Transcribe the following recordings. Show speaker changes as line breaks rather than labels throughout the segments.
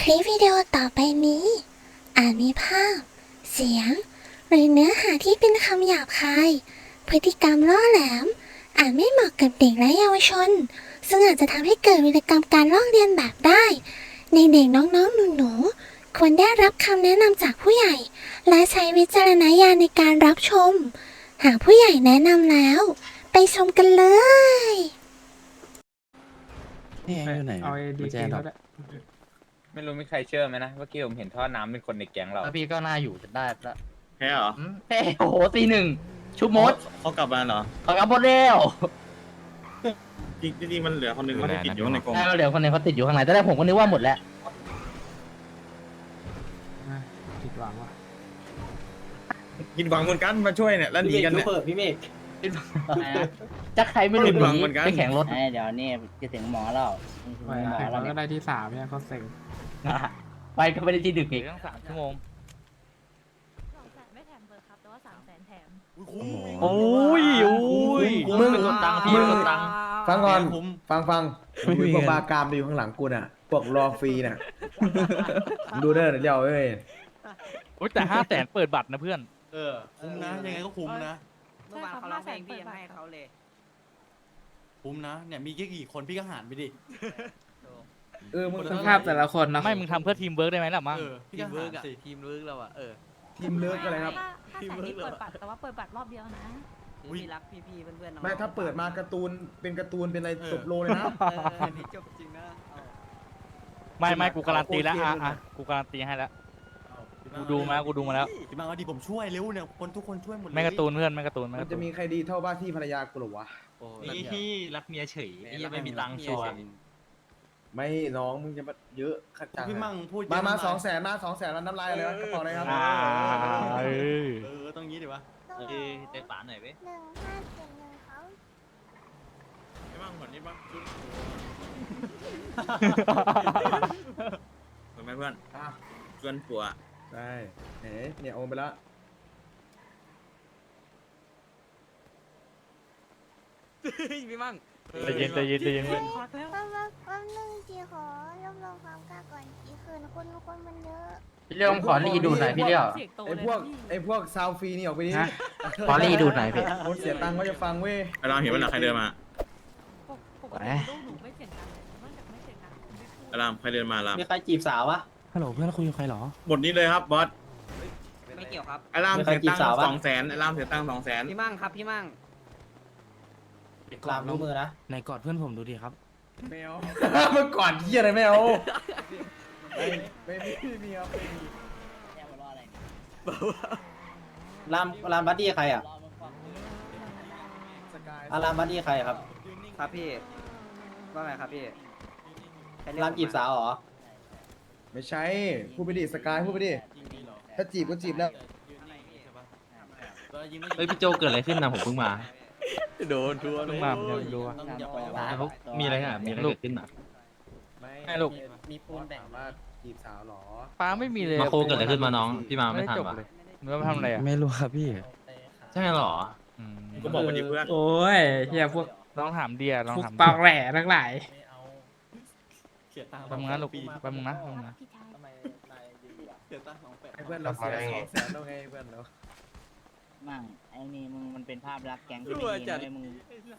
คลิปวิดีโอต่อไปนี้ อาจมีภาพ เสียง หรือเนื้อหาที่เป็นคำหยาบคาย พฤติกรรมล่อแหลม อาจไม่เหมาะกับเด็กและเยาวชน ซึ่งอาจจะทำให้เกิดวิกรรมการลอกเรียนแบบได้ ในเด็กน้องๆหนูๆควรได้รับคำแนะนำจากผู้ใหญ่ และใช้วิจารณญาณในการรับชม หากผู้ใหญ่แนะนำแล้ว ไปชมกันเลย
นี่ไงอยู่ไหน
เอาไอ้ดี
กุญแจ
เก
ดอ
เขา
ก
ได้
ไม่รู้มีใครเชื่อไหมนะเมื่อกี้ผมเห็นท่อน้ำเป็นคนในแก๊งเรา
แล้วพี่ก็น่าอยู่จนได้แล้ว
แค่เหรอ
อืมเฮ้ยโอ้โหตีหนึ่งชุบมด
เขากลับมาเหรอ
เขากลับหมดแล้ว
จริงจริงๆมันเหลือคนหนึ่งเขาที่ติดอยู่ข้างในกรง
ใช่แล้วเดี๋ยวคนหนึงเขาติดอยู่ข้างในแต่แรกผมก็นึกว่าหมดแล้ว
อะผิดหวังว่ะ
กินหวังเหมือนกันมาช่วยเนี่ยแล้วหนีกันเนี่ย
พี่เมฆ
จะใครไม่รู้
ผิดหวังเหมือนกัน
ไปแข่งรถ
ไอ้เดี๋ยวนี่จะถึงหมอแล้ว
ไป
หมอ
แต่
แล้ว
ก็
เนี่ย
ได้ที่สามเนี่ยเขาเซ็ง
ไปก็ไม่ได้ที่ดึกอีก
ตั้งสามชั่วโมง
สองแสนไม่แถมเบอร์ครับ แต่ว่าสามแสนแถม
โอ้ยโอ้ย
มึง
กดตังค์พี่
มึง
กดตังค์
ฟังก่อน
คุ้ม
ฟังฟัง
ไม่มี
พวก
เงิน
บากามไปอยู่ข้างหลังกูน่ะพวกรอฟรีน่ะ ดูเด้อเดี๋ยวเอ้ย
โอ้ยแต่ห้าแสนเปิดบัตรนะเพื่อน
เออ คุ้มนะ ยังไงก็คุ้มนะ
เมื่อวานเขาร้องเพลงพี่ยังให้เขาเลย
คุ้มนะเนี่ยมีแค่กี่คนพี่ก็หารไปดิ
เออมึง
สภาพแต่ละคนเนาะ
ไม่มึงทำเพื่อทีมเวิร์กได้ไหมล่ะมั้ง
เออพี่ก็หารสิ
ทีมเวิร์กเราอะเออ
ทีมเลิกอะไรครับ
ห้าแสนนี่เปิดบัตรแต่ว่าเปิดบัตรรอบเดียวนะ
อุ๊ย
พี่รักพี่ๆเพื่อนๆ
ไม่ถ้าเปิดมาการ์ตูนเป็นการ์ตูนเป็นอะไรจบโลเลยนะ
เออนี่จบจริงนะ
ไม่ไม่กูการันตีแล้ว
โอเค
อะ
เลยนะ
อะกูการันตีให้แล้ว กูดูมากูดูมาแล้ว
พี่บังเอาดีผมช่วยเร็วเนี่ยคนทุกคนช่วยหมดเลย
ไม่การ์ตูนเพื่อนไม่การ์ตูนไม่
มัน
การ์
จะ
ตูน
มีใครดีเท่าบ้าที่ภรรยากูหรอวะ
นี่รักเมียเฉยไม่มีตังค์ชัวร์
ไม่น้องมึงจะมาเยอะขจัง
พี่
อะ
มั่งพูด
มามา
เยะ
สองแสนมาสองแสนแล้วน้ำลายเลยนะกระเป๋าเลยครับ
อ่าเออ
เออต้องงี้ดิวะ
เออใจป๋าหน่อยเว้ย
หนึ่งห้าเจ็ดหนึ่งเขา
พี่มั่งผลนี้บ้างเห็นไหมเพื่อน
อะ
ชวนปัว
ได้เอ๋เนี่ยโอนไปละ
พี่มั่ง
ใจเย็นใจเย็นใจเย็นเว้ย
แป๊บแป๊บแป๊บนึงจีขอรวบรวมความกล้าก่อนอีกคืนคนคนมันเยอะ
พี่เลี้ยวขอรีดูหน่อยพี่เลี้ยว
ไอ้พวกไอ้พวกซาวฟรีนี่ออกไปดิ
ฮะ
ขอรีดูหน่อยพี่
คนเสียตังค์ก็จะฟังเว้ย
ไอ้รามเห็นว่าหลังใครเดินมา
ปกติลูกหนูไม่เสียงดังเลยนอกจากไม่เสียงดังไม่พูด
ไอ้รามใครเดินมาลาม
มีใครจีบสาววะ
ฮัลโหลเพื่อนคุยกับใครหรอ
หมดนี้เลยครับบอส
ไม่เกี่ยวครับ
ไอ้ราม
มีใคร
เสียตัง
จีบสาว
ค์
ปะ
สองแสนไอ้รามเสียตังค์สองแสน
พี่มั่งครับพี่มั่งลามรู้มือนะ
ไหนกอดเพื่อนผมดูดิครับ แมวเมื่อก่อนเฮียอะไรแมวไม่ไม่มีไม่มีครับไม่มี
ลามลามบัดดี้ใครอะ
สกาย
อารามบัดดี้ใครครับ ครับพี่ว่าไงครับพี่รามจีบสาวเหรอ
ไม่ใช่พูดไปดิสกายพูดไปดิถ้าจีบก็จีบแล้ว
เฮ้ยพี่โจเกิดอะไรขึ้นนะผมเพิ่งมา
โดนทัวร์
เพิ่งมาผมยังไม่รู้อะเขามีอะไรอะมีอะไรเกิดขึ้นอะ
ไม่
ให้ลูก
มีปูนแบ่ง
ถามว่าจีบสาวเหรอ
ป้าไม่มีเลย
มาโคเกิดอะไรขึ้นมาน้องพี่มาไม่ทัน
จบ
วะ
เลยมึงว่ามาทำอะไรอะ
ไม่รู้ครับพี่
ใช่เหรอ
อืม
ก็บอกมาดิเพื่อน
โอ้ยเฮียพวก
ลองถามเดียลอง
พวก
ถาม
ปากแหล่ทั้งหลาย
เสียตังค์
แป๊บนึงนะลูกแป๊บนึงนะแป๊บนึงนะ
พี่ชาย
เสียตังค์สองแสน
ไอ้เพื่อนเราเสียสองแสนแล้วไงเพื่อนเรา
มั่งไอ้นี่มึงมันเป็นภาพลักษณ์แก๊งที่ไม่ดีนะเว้ยมึง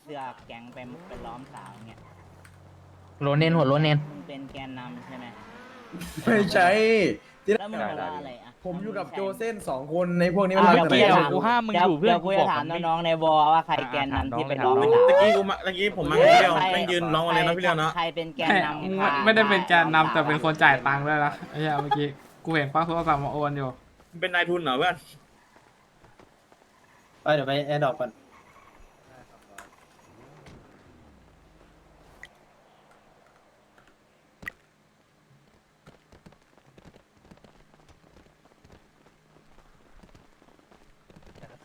เสื้อแก๊งไปไปล้อมสาวเงี้ย
โรเนนหัวโรเนน
มึงเป็นแกนนำใช่ไหม
ไม่ใช่ที่
แล้วมึงบอกว่าอะไรอะ
ผมอยู่กับโจเส้นสองคนในพวกนี้มัน
อ้าว
มาจากไหน
เกี่ยว
กัน
กูห้ามมึงอยู่เพื่อน
ดี๋ยวกูจะถาม
กูบอกมันไม่
น้องๆในวอว่าใครแกนนำที่ไปล้อม
ถาม
สาว
ตะกี้กูมาตะกี้ผมมาพี่เดียวแม่งยืนร้องอะไรนะพี่เดียวนะ
ใครเป็นแกน
ไม่
นำ
ไม่ไม่ได้เป็นการนำแต่เป็นคนจ่ายตังค์ด้วยนะไอ้เหี้ยเมื่อกี้กูเห็นป้าโทรศัพท์มาโอนอยู่
เป็นนายทุนเหรอเพื่อน
ไปเดี๋ยวไปแอร์ดรอปก่อน